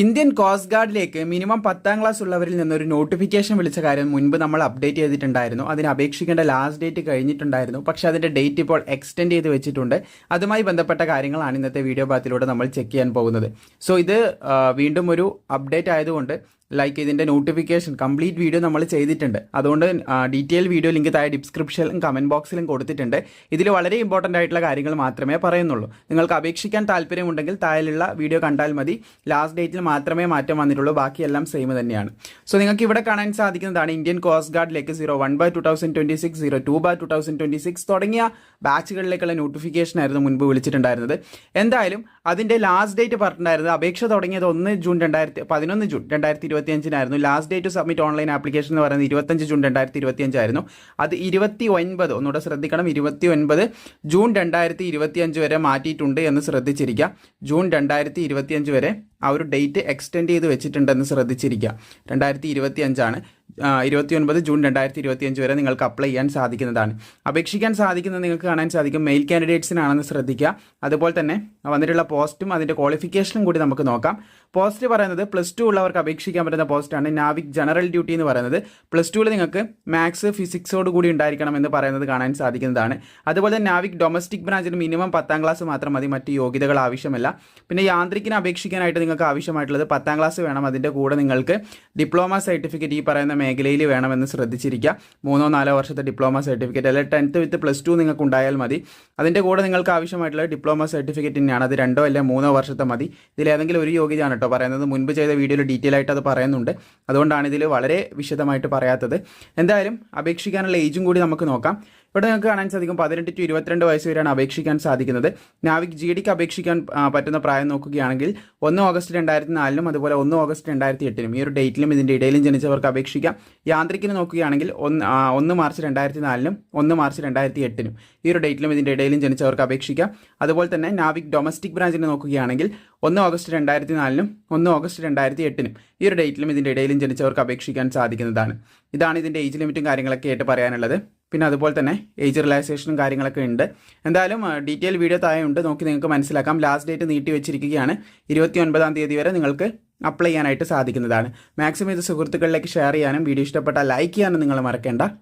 Indian coast ഗാർഡിലേക്ക് minimum പത്താം class ഉള്ളവരിൽ നിന്ന് ഒരു നോട്ടിഫിക്കേഷൻ വിളിച്ച കാര്യം മുൻപ് നമ്മൾ അപ്ഡേറ്റ് ചെയ്തിട്ടുണ്ടായിരുന്നു. അതിന് അപേക്ഷിക്കേണ്ട ലാസ്റ്റ് ഡേറ്റ് കഴിഞ്ഞിട്ടുണ്ടായിരുന്നു. പക്ഷേ അതിന്റെ ഡേറ്റ് ഇപ്പോൾ എക്സ്റ്റെൻഡ് ചെയ്ത് വെച്ചിട്ടുണ്ട്. അതുമായി ബന്ധപ്പെട്ട കാര്യങ്ങളാണ് ഇന്നത്തെ വീഡിയോ ഭാഗത്തിലൂടെ നമ്മൾ ചെക്ക് ചെയ്യാൻ പോകുന്നത്. സോ ഇത് വീണ്ടും ഒരു അപ്ഡേറ്റ് ആയതുകൊണ്ട് ലൈക്ക് ഇതിന്റെ നോട്ടിഫിക്കേഷൻ കംപ്ലീറ്റ് വീഡിയോ നമ്മൾ ചെയ്തിട്ടുണ്ട്. അതുകൊണ്ട് ഡീറ്റെയിൽ വീഡിയോ ലിങ്ക് താഴെ ഡിസ്ക്രിപ്ഷനിലും കമന്റ് ബോക്സിലും കൊടുത്തിട്ടുണ്ട്. ഇതിൽ വളരെ ഇമ്പോർട്ടന്റ് ആയിട്ടുള്ള കാര്യങ്ങൾ മാത്രമേ പറയുന്നുള്ളൂ. നിങ്ങൾക്ക് അപേക്ഷിക്കാൻ താല്പര്യമുണ്ടെങ്കിൽ താഴെയുള്ള വീഡിയോ കണ്ടാൽ മതി. ലാസ്റ്റ് ഡേറ്റിൽ മാത്രമേ മാറ്റം വന്നിട്ടുള്ളൂ. ബാക്കിയെല്ലാം സെയിം തന്നെയാണ്. സോ നിങ്ങൾക്ക് ഇവിടെ കാണാൻ സാധിക്കുന്നതാണ് Indian coast ഗാർഡിലേക്ക് zero one by two thousand twenty six zero two by two thousand twenty six തുടങ്ങിയ ബാച്ചുകളിലേക്കുള്ള നോട്ടിഫിക്കേഷൻ ആയിരുന്നു മുൻപ് വിളിച്ചിട്ടുണ്ടായിരുന്നത്. എന്തായാലും അതിന്റെ ലാസ്റ്റ് ഡേറ്റ് പറഞ്ഞിട്ടുണ്ടായിരുന്നത് അപേക്ഷ തുടങ്ങിയത് ഒന്ന് ജൂൺ രണ്ടായിരത്തി പതിനൊന്ന് ജൂൺ രണ്ടായിരത്തി ഇരുപത്തി അഞ്ചിനായിരുന്നു last date submit online application എന്ന് പറയുന്നത് ഇരുപത്തഞ്ച് ജൂൺ രണ്ടായിരത്തി ഇരുപത്തി അഞ്ചായിരുന്നു അത് ഇരുപത്തി ഒൻപത് ഒന്നുകൂടെ ശ്രദ്ധിക്കണം ഇരുപത്തി ഒൻപത് ജൂൺ രണ്ടായിരത്തി ഇരുപത്തി അഞ്ച് വരെ മാറ്റിയിട്ടുണ്ട് എന്ന് ശ്രദ്ധിച്ചിരിക്കുക. ജൂൺ രണ്ടായിരത്തി ഇരുപത്തി അഞ്ച് വരെ ആ ഒരു ഡേറ്റ് എക്സ്റ്റെൻഡ് ചെയ്ത് വെച്ചിട്ടുണ്ടെന്ന് ശ്രദ്ധിച്ചിരിക്കുക. രണ്ടായിരത്തി ഇരുപത്തി അഞ്ചാണ് ഇരുപത്തി ഒൻപത് ജൂൺ രണ്ടായിരത്തി ഇരുപത്തി അഞ്ച് വരെ നിങ്ങൾക്ക് അപ്ലൈ ചെയ്യാൻ സാധിക്കുന്നതാണ്. അപേക്ഷിക്കാൻ സാധിക്കുന്നത് നിങ്ങൾക്ക് കാണാൻ സാധിക്കും മെയിൽ കാൻഡിഡേറ്റ്സിനാണെന്ന് ശ്രദ്ധിക്കുക. അതുപോലെ തന്നെ വന്നിട്ടുള്ള പോസ്റ്റും അതിന്റെ ക്വാളിഫിക്കേഷനും കൂടി നമുക്ക് നോക്കാം. പോസ്റ്റ് പറയുന്നത് പ്ലസ് ടു ഉള്ളവർക്ക് അപേക്ഷിക്കാൻ പറ്റുന്ന പോസ്റ്റാണ് നാവിക് ജനറൽ ഡ്യൂട്ടി എന്ന് പറയുന്നത്. പ്ലസ് ടുവിൽ നിങ്ങൾക്ക് മാത്സ് ഫിസിക്സോട് കൂടി ഉണ്ടായിരിക്കണം എന്ന് പറയുന്നത് കാണാൻ സാധിക്കുന്നതാണ്. അതുപോലെ തന്നെ നാവിക് ഡൊമസ്റ്റിക് ബ്രാഞ്ചിന് മിനിമം പത്താം ക്ലാസ് മാത്രം മതി. മറ്റ് യോഗ്യതകൾ ആവശ്യമല്ല. പിന്നെ യാന്ത്രിക്കിന് അപേക്ഷിക്കാനായിട്ട് നിങ്ങൾക്ക് ആവശ്യമായിട്ടുള്ളത് പത്താം ക്ലാസ് വേണം. അതിന്റെ കൂടെ നിങ്ങൾക്ക് ഡിപ്ലോമ സർട്ടിഫിക്കറ്റ് ഈ പറയുന്ന മേഖലയിൽ വേണമെന്ന് ശ്രദ്ധിച്ചിരിക്കുക. മൂന്നോ നാലോ വർഷത്തെ ഡിപ്ലോമ സർട്ടിഫിക്കറ്റ് അല്ലെങ്കിൽ ടെൻത്ത് വിത്ത് പ്ലസ് ടു നിങ്ങൾക്ക് ഉണ്ടായാൽ മതി. അതിന്റെ കൂടെ നിങ്ങൾക്ക് ആവശ്യമായിട്ടുള്ള ഡിപ്ലോമ സർട്ടിഫിക്കറ്റ് തന്നെയാണ്. അത് രണ്ടോ അല്ലെങ്കിൽ മൂന്നോ വർഷത്തെ മതി. ഇതിലേതെങ്കിലും ഒരു യോഗ്യതയാണ് കേട്ടോ പറയുന്നത്. മുൻപ് ചെയ്ത വീഡിയോയിൽ ഡീറ്റെയിൽ ആയിട്ട് അത് പറയുന്നുണ്ട്. അതുകൊണ്ടാണ് ഇതിൽ വളരെ വിശദമായിട്ട് പറയാത്തത്. എന്തായാലും അപേക്ഷിക്കാനുള്ള ഏജും കൂടി നമുക്ക് നോക്കാം. ഇവിടെ നിങ്ങൾക്ക് കാണാൻ സാധിക്കും പതിനെട്ട് ടു ഇരുപത്തിരണ്ട് വയസ്സ് വരെയാണ് അപേക്ഷിക്കാൻ സാധിക്കുന്നത്. നാവിക് ജി ഡിക്ക് അപേക്ഷിക്കാൻ പറ്റുന്ന പ്രായം നോക്കുകയാണെങ്കിൽ ഒന്ന് ഓഗസ്റ്റ് രണ്ടായിരത്തി നാലിനും അതുപോലെ ഒന്ന് ഓഗസ്റ്റ് രണ്ടായിരത്തി എട്ടിനും ഈ ഒരു ഡേറ്റിലും ഇതിന്റെ ഇടയിലും ജനിച്ചവർക്ക് അപേക്ഷിക്കാം. യാന്ത്രിക്കിന് നോക്കുകയാണെങ്കിൽ ഒന്ന് ഒന്ന് മാർച്ച് രണ്ടായിരത്തി നാലിനും ഒന്ന് മാർച്ച് രണ്ടായിരത്തി എട്ടിനും ഈ ഒരു ഡേറ്റിലും ഇതിന്റെ ഇടയിലും ജനിച്ചവർക്ക് അപേക്ഷിക്കാം. അതുപോലെ തന്നെ നാവിക് ഡൊമസ്റ്റിക് ബ്രാഞ്ചിനെ നോക്കുകയാണെങ്കിൽ ഒന്ന് ഓഗസ്റ്റ് രണ്ടായിരത്തി നാലിനും ഒന്ന് ഓഗസ്റ്റ് രണ്ടായിരത്തി എട്ടിനും ഈ ഒരു ഡേറ്റിലും ഇതിന്റെ ഇടയിലും ജനിച്ചവർക്ക് അപേക്ഷിക്കാൻ സാധിക്കുന്നതാണ്. ഇതാണ് ഇതിന്റെ ഏജ് ലിമിറ്റും കാര്യങ്ങളൊക്കെ ആയിട്ട് പറയാനുള്ളത്. പിന്നെ അതുപോലെ തന്നെ ഏജ് റിലാക്സേഷനും കാര്യങ്ങളൊക്കെ ഉണ്ട്. എന്തായാലും ഡീറ്റെയിൽ വീഡിയോ താഴെ ഉണ്ട്. നോക്കി നിങ്ങൾക്ക് മനസ്സിലാക്കാം. ലാസ്റ്റ് ഡേറ്റ് നീട്ടി വെച്ചിരിക്കുകയാണ്. ഇരുപത്തി ഒൻപതാം തീയതി വരെ നിങ്ങൾക്ക് അപ്ലൈ ചെയ്യാനായിട്ട് സാധിക്കുന്നതാണ്. മാക്സിമം ഇത് സുഹൃത്തുക്കളിലേക്ക് ഷെയർ ചെയ്യാനും വീഡിയോ ഇഷ്ടപ്പെട്ടാൽ ലൈക്ക് ചെയ്യാനും നിങ്ങൾ മറക്കേണ്ട.